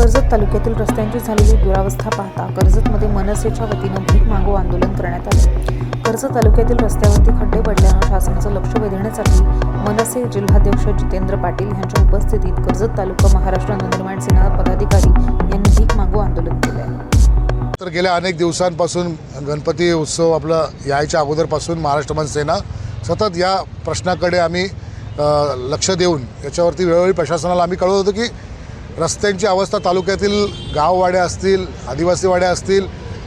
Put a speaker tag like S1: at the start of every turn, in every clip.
S1: कर्जत तालुक्यातील रस्त्यांची झालेली दुरावस्था पाहता कर्जतमध्ये मनसेच्या वतीनं भीक मागो आंदोलन करण्यात आले. कर्जत तालुक्यातील रस्त्यावरती खड्डे पडल्यानं शासनाचं लक्ष वेधण्यासाठी मनसे जिल्हाध्यक्ष जितेंद्र पाटील यांच्या उपस्थितीत कर्जत तालुका महाराष्ट्र नवनिर्माण सेना पदाधिकारी यांनी भीक मागो आंदोलन केलं आहे
S2: तर गेल्या अनेक दिवसांपासून गणपती उत्सव आपला यायच्या अगोदरपासून महाराष्ट्र मन सेना सतत या प्रश्नाकडे आम्ही लक्ष देऊन याच्यावरती वेळोवेळी प्रशासनाला आम्ही कळवत होतो की रस्त्यांची अवस्था तालुक्यातील गाववाड्या असतील आदिवासी वाड्या असतील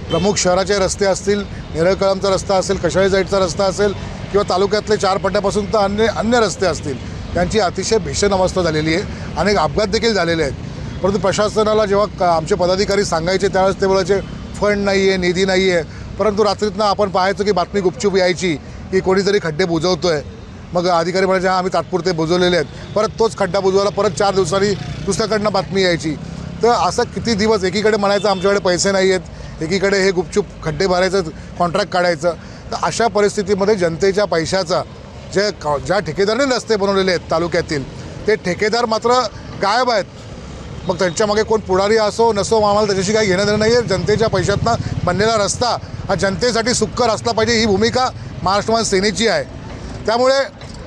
S2: प्रमुख शहराचे रस्ते असतील निरळकळमचा रस्ता असेल कशाळी साईडचा रस्ता असेल किंवा तालुक्यातले चार पट्ट्यापासून तर अन्य अन्य रस्ते असतील त्यांची अतिशय भीषण अवस्था झालेली आहे. अनेक अपघात देखील झालेले आहेत. परंतु प्रशासनाला जेव्हा आमचे पदाधिकारी सांगायचे त्यावेळेस ते बोलायचे फंड नाही आहे निधी नाही आहे परंतु रात्रीतनं आपण पाहायचो की बातमी गुपचूप यायची की कोणीतरी खड्डे बुजवतो आहे मग अधिकारी म्हणायचे हां आम्ही तात्पुरते बुजवलेले आहेत. परत तोच खड्डा बुजवायला परत चार दिवसांनी दुसऱ्याकडनं बातमी यायची. तर असं किती दिवस एकीकडे म्हणायचं आमच्याकडे पैसे नाही आहेत. एकीकडे हे गुपचूप खड्डे भरायचं कॉन्ट्रॅक्ट काढायचं. तर अशा परिस्थितीमध्ये जनतेच्या पैशाचा जे ज्या ठेकेदाराने रस्ते बनवलेले आहेत तालुक्यातील ते ठेकेदार मात्र गायब आहेत. मग त्यांच्यामागे कोण पुढारी असो नसो आम्हाला त्याच्याशी काही घेणं देणं नाही आहे जनतेच्या पैशातनं बनलेला रस्ता हा जनतेसाठी सुक्कर असला पाहिजे ही भूमिका महाराष्ट्रवान सेनेची आहे. त्यामुळे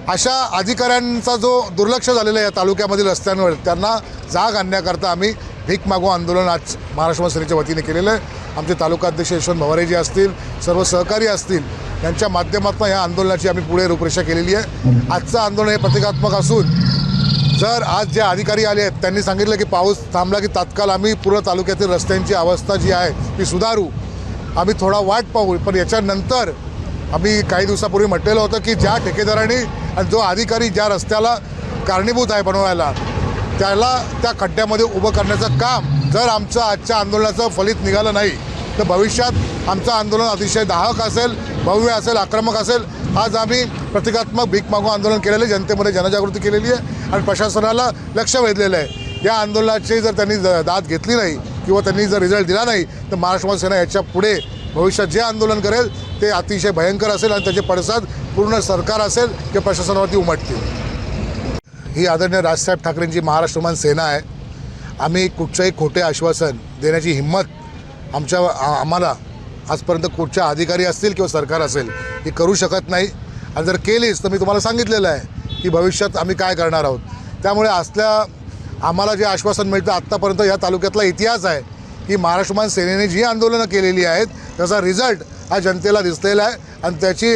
S2: अशा अधिकाऱ्यांचा जो दुर्लक्ष झालेला आहे या तालुक्यामधील रस्त्यांवर त्यांना जाग आणण्याकरता आम्ही भीक मागो आंदोलन आज महाराष्ट्र सेनेच्या वतीने केलेलं आहे. आमचे तालुकाध्यक्ष यशवंत भवारेजी असतील सर्व सहकारी असतील यांच्या माध्यमातून या आंदोलनाची आम्ही पुढे रूपरेषा केलेली आहे. आजचं आंदोलन हे प्रतिकात्मक असून जर आज जे अधिकारी आले आहेत त्यांनी सांगितलं की पाऊस थांबला की तात्काळ आम्ही पूर्ण तालुक्यातील रस्त्यांची अवस्था जी आहे ती सुधारू. आम्ही थोडा वाट पाहू पण याच्यानंतर आम्ही काही दिवसापूर्वी म्हटलेलं होतं की ज्या ठेकेदारांनी आणि जो अधिकारी ज्या रस्त्याला कारणीभूत आहे बनवायला त्याला त्या खड्ड्यामध्ये उभं करण्याचं काम जर आमचं आजच्या आंदोलनाचं फलित निघालं नाही तर भविष्यात आमचं आंदोलन अतिशय दाहक असेल भव्य असेल आक्रमक असेल. आज आम्ही प्रतिकात्मक भीक मागू आंदोलन केलेलं आहे जनतेमध्ये जनजागृती केलेली आहे आणि प्रशासनाला लक्ष वेधलेलं आहे. या आंदोलनाची जर त्यांनी दाद घेतली नाही किंवा त्यांनी जर रिझल्ट दिला नाही तर महाराष्ट्र सेना याच्यापुढे भविष्यात जे आंदोलन करेल ते अतिशय भयंकर असेल आणि त्याचे पडसाद पूर्ण सरकार असेल किंवा प्रशासनावरती उमटतील. ही आदरणीय राजसाहेब ठाकरेंची महाराष्ट्रमान सेना आहे. आम्ही कुठचंही खोटे आश्वासन देण्याची हिंमत आमच्या आम्हाला आजपर्यंत कुठच्या अधिकारी असतील किंवा सरकार असेल ही करू शकत नाही. आणि जर केलीच तर मी तुम्हाला सांगितलेलं आहे की भविष्यात आम्ही काय करणार आहोत. त्यामुळे असल्या आम्हाला जे आश्वासन मिळतं आत्तापर्यंत या तालुक्यातला इतिहास आहे. की महाराष्ट्रमान सेनेने जी आंदोलनं केलेली आहेत त्याचा रिझल्ट हा जनतेला दिसलेला आहे आणि त्याची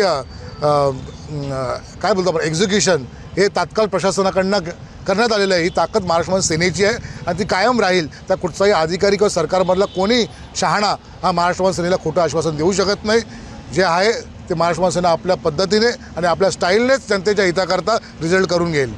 S2: काय बोलतो आपण एक्झिक्युशन हे तात्काळ प्रशासनाकडनं करण्यात आलेलं आहे. ही ताकद महाराष्ट्र सेनेची आहे आणि ती कायम राहील. त्या कुठचाही अधिकारी किंवा सरकारमधला कोणी शहाणा हा महाराष्ट्र सेनेला खोटं आश्वासन देऊ शकत नाही. जे आहे ते महाराष्ट्र सेना आपल्या पद्धतीने आणि आपल्या स्टाईलनेच जनतेच्या हिताकरता रिझल्ट करून घेईल.